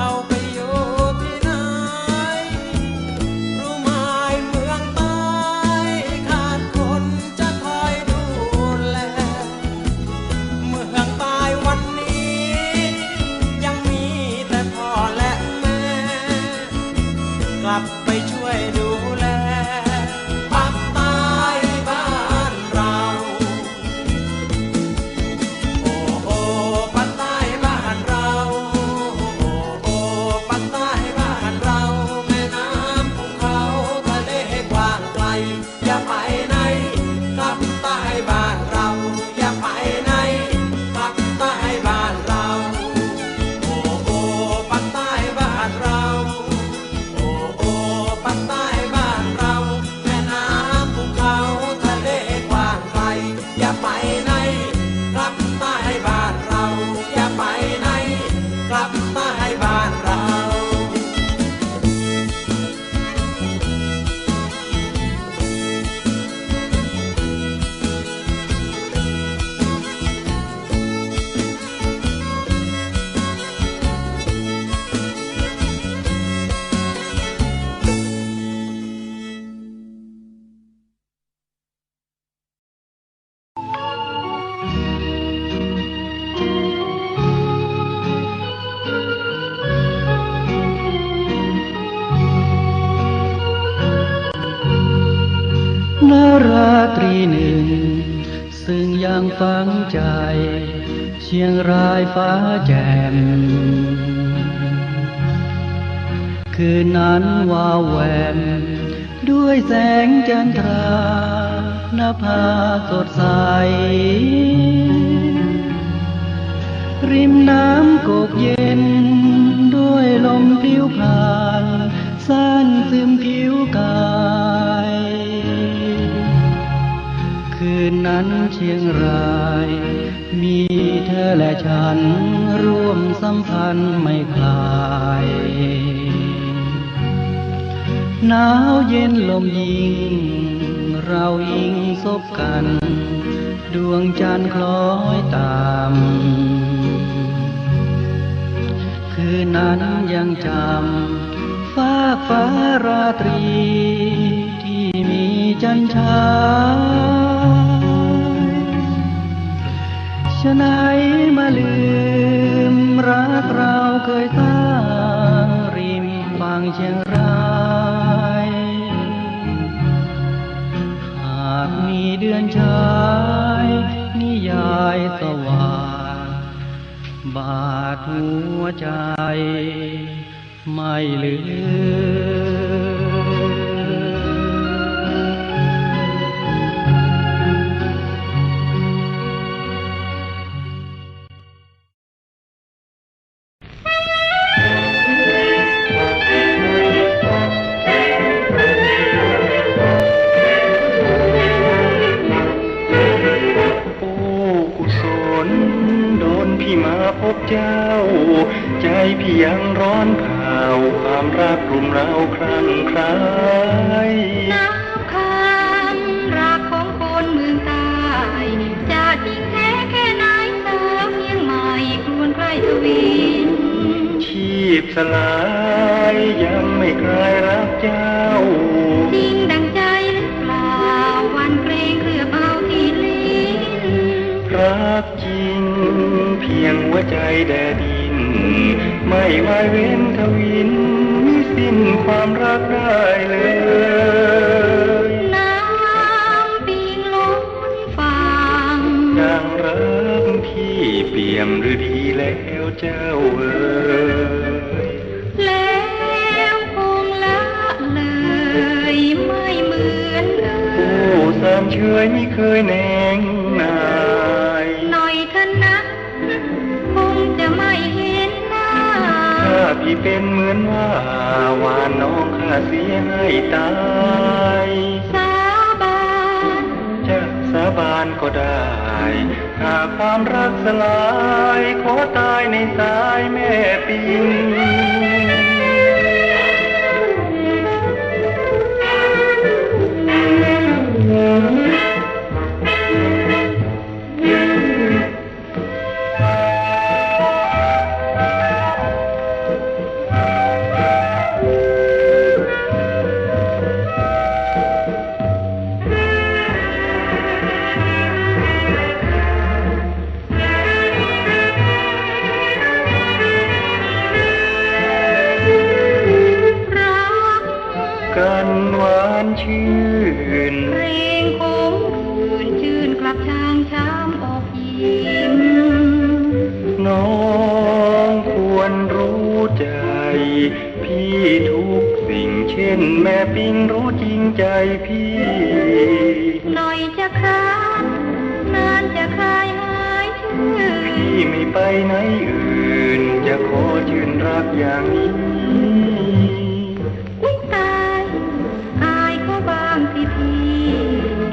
how นราตรีหนึ่ง ซึ่งยังฟังใจ เชียงรายฟ้าแจ่ม คืนนั้นวาวแวม ด้วยแสงจันทรานภาสดใส ริมน้ำโกกเย็น ชียงราย มีเธอและฉันร่วมสัมพันธ์ไม่คลายหนาวเย็นลมยิง เรายิงซบกัน ดวงจันทร์คล้อยตาม คืนนั้นยังจำฟ้าฟ้าราตรีที่มีจันทรา ฉะไหนมาลืมรักเราเคยสร้งริมฝั่งเชียงรายหากมีเดือนชายนิยายสว่างบาดหัวใจ ไม่ลืม สลายยังไม่คลายรักเจ้า จริงดังใจหรือเปล่าวันเกรงเคลือบเอาที่ลิ้นรักจริง เพียงหัวใจแดดิน ไม่หมายเว้นทวินมิสิ้นความรักได้เลยน้ำปิงล้นฟังดังรักพี่เปี่ยมหรือดีแล้วเจ้าเอ๋ย เชยไม่เคยแนงนายหน่อยเถอะนะคงจะไม่เห็นหน้าถ้าพี่เป็นเหมือนว่าวานน้องข้าเสียให้ตายสาบานจะสาบานก็ได้หากความรักสลาย ขอตายในสายแม่ปิง รู้จริงใจพี่ หน่อยจะค้างนานจะคลายหายชื่นพี่ไม่ไปไหนอื่น จะขอชื่นรักอย่างนี้อุ๊ยตายอายเขาบางสิพี่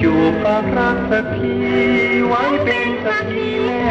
จูบปากรักสักทีไว้เป็นสักทีแม่